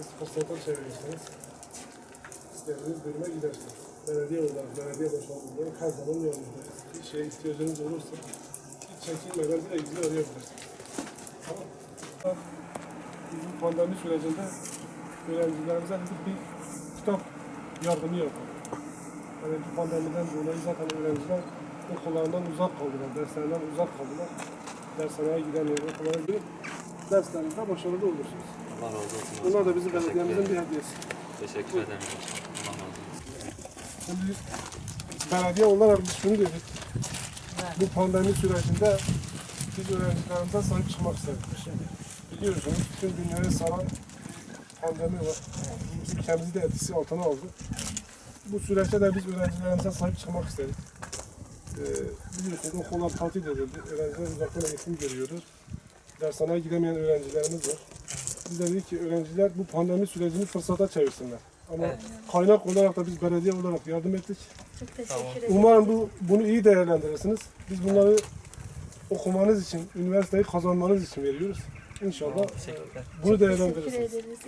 gidersiniz, fırsata çevirirsiniz. İstediğiniz bölüme gidersiniz. Belediye olarak, belediye başkanı her zaman yanınızdayız. Bir şeye ihtiyacınız olursa hiç çekinmeden direkt bizi arayabilirsiniz. Tamam. Biz bu pandemi sürecinde öğrencilerimize dedik bir kitap yardımı yapalım. Yani bu pandemiden dolayı zaten öğrenciler okullarından uzak kaldılar, derslerinden uzak kaldılar. Dershaneye gidemiyor, okullara gidip derslerinizde başarılı olursunuz. Allah razı olsun. Bunlar da bizim Teşekkür belediyemizin bir ederim. hediyesi. Teşekkür ederim. Allah razı olsun. Şimdi belediye olarak biz şunu dedik. Bu pandemi sürecinde biz öğrencilerimize sahip çıkmak istedik. Biliyorsunuz bütün dünyayı saran pandemi var. Ülkemizi de etkisi altına aldı. Bu süreçte de biz öğrencilerimize sahip çıkmak istedik. Ee, biliyorsunuz okullar tatil edildi. Öğrenciler uzaktan eğitim görüyoruz. Dershaneye gidemeyen öğrencilerimiz var. Biz de dedik ki öğrenciler bu pandemi sürecini fırsata çevirsinler. Ama kaynak olarak da biz belediye olarak yardım ettik. Çok teşekkür ederim. Umarım bu bunu iyi değerlendirirsiniz. Biz bunları okumanız için, üniversiteyi kazanmanız için veriyoruz. İnşallah e, Teşekkürler. bunu Teşekkür değerlendirirsiniz. ederiz.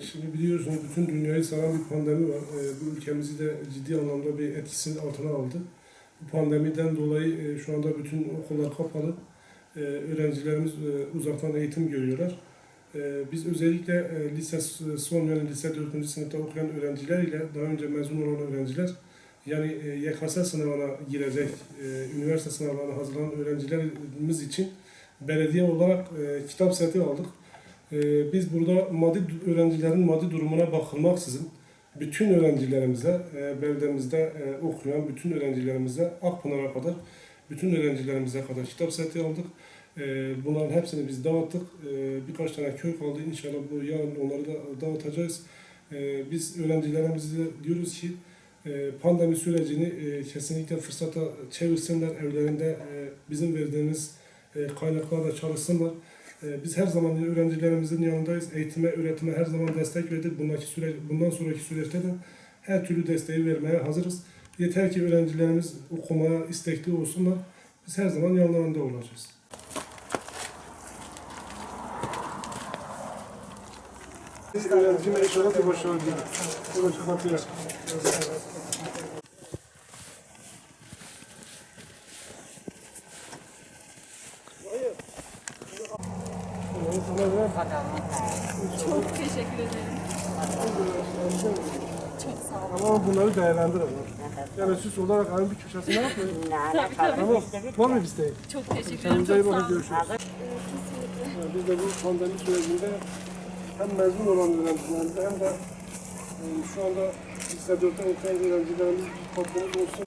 Şimdi biliyorsunuz bütün dünyayı saran bir pandemi var. Ee, Bu ülkemizi de ciddi anlamda bir etkisinin altına aldı. Bu pandemiden dolayı e, şu anda bütün okullar kapalı. Ee, Öğrencilerimiz e, uzaktan eğitim görüyorlar. Ee, Biz özellikle e, lise son yani lise 4. sınıfta okuyan öğrenciler ile daha önce mezun olan öğrenciler yani YKS sınavına girecek, üniversite sınavlarına hazırlanan öğrencilerimiz için belediye olarak kitap seti aldık. Ee, Biz burada maddi öğrencilerin maddi durumuna bakılmaksızın bütün öğrencilerimize, e, beldemizde e, okuyan bütün öğrencilerimize Akpınar'a kadar bütün öğrencilerimize kadar kitap seti aldık. E, Bunların hepsini biz dağıttık. E, Birkaç tane köy kaldı. İnşallah bu yarın onları da dağıtacağız. E, Biz öğrencilerimize diyoruz ki e, pandemi sürecini e, kesinlikle fırsata çevirsinler. Evlerinde e, bizim verdiğimiz e, kaynaklarla çalışsınlar. Ee, Biz her zaman öğrencilerimizin yanındayız. Eğitime, öğretime her zaman destek verdik. Bundaki süreç, bundan sonraki süreçte de her türlü desteği vermeye hazırız. Yeter ki öğrencilerimiz okumaya istekli olsunlar. Biz her zaman yanlarında olacağız. Öğrencime inşallah başarılı dilerim. Çok teşekkür ederim. Çok sağ olun. Ama bunları değerlendirin. Yani süs olarak aynı bir köşesine yapmayın. Tabii tabii. Tamam. Var mı isteğin? Çok teşekkür ederim. Kendinize iyi Çok bakın. sağ olun. Görüşürüz. Yani Biz de bu pandemi sürecinde hem mezun olan öğrencilerimize hem de e, şu anda lise 4'te okuyan öğrencilerimiz bir katkımız olsun.